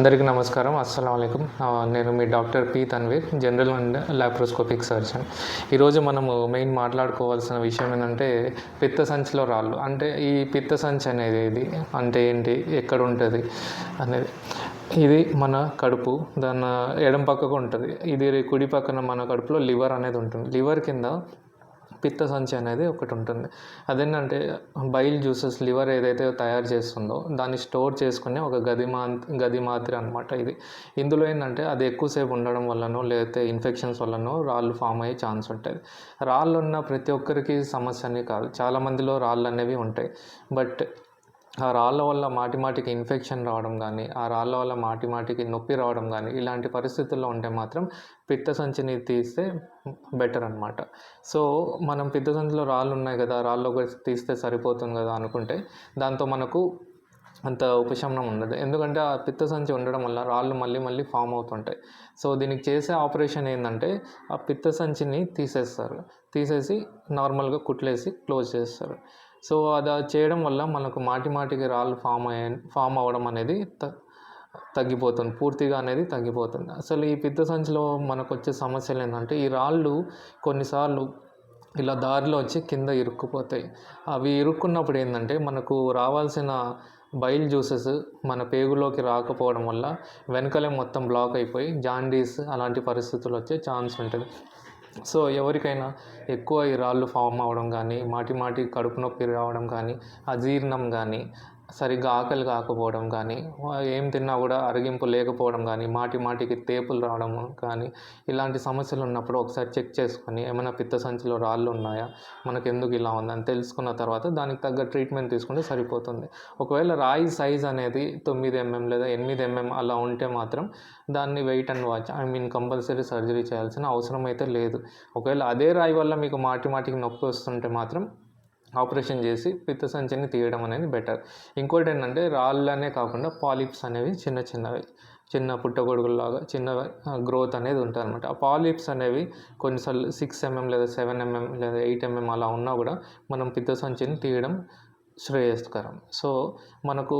అందరికీ నమస్కారం. అస్సలం అయికం నేను మీ doctor P Tanveer general and laparoscopic surgeon. ఈరోజు మనము మెయిన్ మాట్లాడుకోవాల్సిన విషయం ఏంటంటే పిత్త సంచిలో రాళ్ళు. అంటే ఈ పిత్త సంచి అనేది ఇది అంటే ఏంటి? ఎక్కడ ఉంటుంది? అనేది. ఇది మన కడుపు దాని ఎడం పక్కకు ఉంటుంది. ఇది కుడి పక్కన మన కడుపులో లివర్ అనేది ఉంటుంది. లివర్ కింద పిత్త సంచి అనేది ఒకటి ఉంటుంది. అదేంటంటే బైల్ జ్యూసెస్ లివర్ ఏదైతే తయారు చేస్తుందో దాన్ని స్టోర్ చేసుకునే ఒక గది మా గది మాదిరి అనమాట ఇది. ఇందులో ఏంటంటే అది ఎక్కువసేపు ఉండడం వల్లనో లేకపోతే ఇన్ఫెక్షన్స్ వల్లనో రాళ్ళు ఫామ్ అయ్యే ఛాన్స్ ఉంటుంది. రాళ్ళు ఉన్న ప్రతి ఒక్కరికి సమస్య అని కాదు చాలామందిలో రాళ్ళు అనేవి ఉంటాయి. బట్ ఆ రాళ్ళ వల్ల మాటిమాటికి ఇన్ఫెక్షన్ రావడం కానీ ఆ రాళ్ళ వల్ల మాటిమాటికి నొప్పి రావడం కానీ ఇలాంటి పరిస్థితుల్లో ఉంటే మాత్రం పిత్త సంచిని తీస్తే బెటర్ అనమాట సో మనం పిత్త సంచిలో రాళ్ళు ఉన్నాయి కదా రాళ్ళు ఒకటి తీస్తే సరిపోతుంది కదా అనుకుంటే దాంతో మనకు అంత ఉపశమనం ఉండదు. ఎందుకంటే ఆ పిత్త సంచి ఉండడం వల్ల రాళ్ళు మళ్ళీ మళ్ళీ ఫామ్ అవుతుంటాయి. సో దీనికి చేసే ఆపరేషన్ ఏంటంటే ఆ పిత్త సంచిని తీసేస్తారు. తీసేసి నార్మల్గా కుట్లేసి క్లోజ్ చేస్తారు. సో అది చేయడం వల్ల మనకు మాటి మాటికి రాళ్ళు ఫామ్ అయ్యే ఫామ్ అవ్వడం అనేది త తగ్గిపోతుంది. పూర్తిగా అనేది తగ్గిపోతుంది. అసలు ఈ పిత్త సంచిలో మనకు వచ్చే సమస్యలు ఏంటంటే ఈ రాళ్ళు కొన్నిసార్లు ఇలా దారిలో వచ్చి కింద ఇరుక్కుపోతాయి. అవి ఇరుక్కున్నప్పుడు ఏంటంటే మనకు రావాల్సిన బైల్ జ్యూసెస్ మన పేగులోకి రాకపోవడం వల్ల వెనకలే మొత్తం బ్లాక్ అయిపోయి జాండీస్ అలాంటి పరిస్థితులు వచ్చే ఛాన్స్ ఉంటుంది. సో ఎవరికైనా ఎక్కువ ఈ రాళ్ళు ఫామ్ అవ్వడం కానీ మాటి మాటి కడుపు నొప్పి రావడం కానీ అజీర్ణం కానీ సరిగ్గా ఆకలి కాకపోవడం కానీ ఏం తిన్నా కూడా అరిగింపు లేకపోవడం కానీ మాటి మాటికి తేపులు రావడం కానీ ఇలాంటి సమస్యలు ఉన్నప్పుడు ఒకసారి చెక్ చేసుకొని ఏమైనా పిత్త సంచిలో రాళ్ళు ఉన్నాయా మనకు ఎందుకు ఇలా ఉందని తెలుసుకున్న తర్వాత దానికి తగ్గ ట్రీట్మెంట్ తీసుకుంటే సరిపోతుంది. ఒకవేళ రాయి సైజ్ అనేది తొమ్మిది ఎంఎం లేదా ఎనిమిది ఎంఎం అలా ఉంటే మాత్రం దాన్ని wait and watch I mean compulsory surgery చేయాల్సిన అవసరం అయితే లేదు. ఒకవేళ అదే రాయి వల్ల మీకు మాటి మాటికి నొప్పి వస్తుంటే మాత్రం ఆపరేషన్ చేసి పిత్త సంచిని తీయడం అనేది బెటర్ ఇంకోటి ఏంటంటే రాళ్ళనే కాకుండా పాలిప్స్ అనేవి చిన్న చిన్నవి చిన్న పుట్టగొడుగులాగా చిన్న గ్రోత్ అనేది ఉంటుంది అనమాట ఆ పాలిప్స్ అనేవి కొన్నిసార్లు సిక్స్ ఎంఎం లేదా సెవెన్ ఎంఎం లేదా ఎయిట్ ఎంఎం అలా ఉన్నా కూడా మనం పిత్త సంచిని తీయడం శ్రేయస్కరం. సో మనకు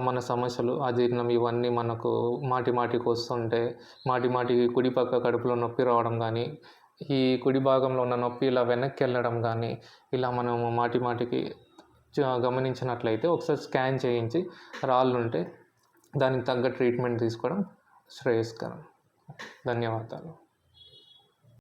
మన సమస్యలు అజీర్ణం ఇవన్నీ మనకు మాటి మాటికి వస్తుంటే మాటి మాటికి కుడి పక్క కడుపులో నొప్పి రావడం కానీ ఈ కుడి భాగంలో ఉన్న నొప్పి ఇలా వెనక్కి వెళ్ళడం కానీ ఇలా మనము మాటి మాటికి గమనించినట్లయితే ఒకసారి స్కాన్ చేయించి రాళ్ళు ఉంటే దానికి తగ్గ ట్రీట్మెంట్ తీసుకోవడం శ్రేయస్కరం. ధన్యవాదాలు.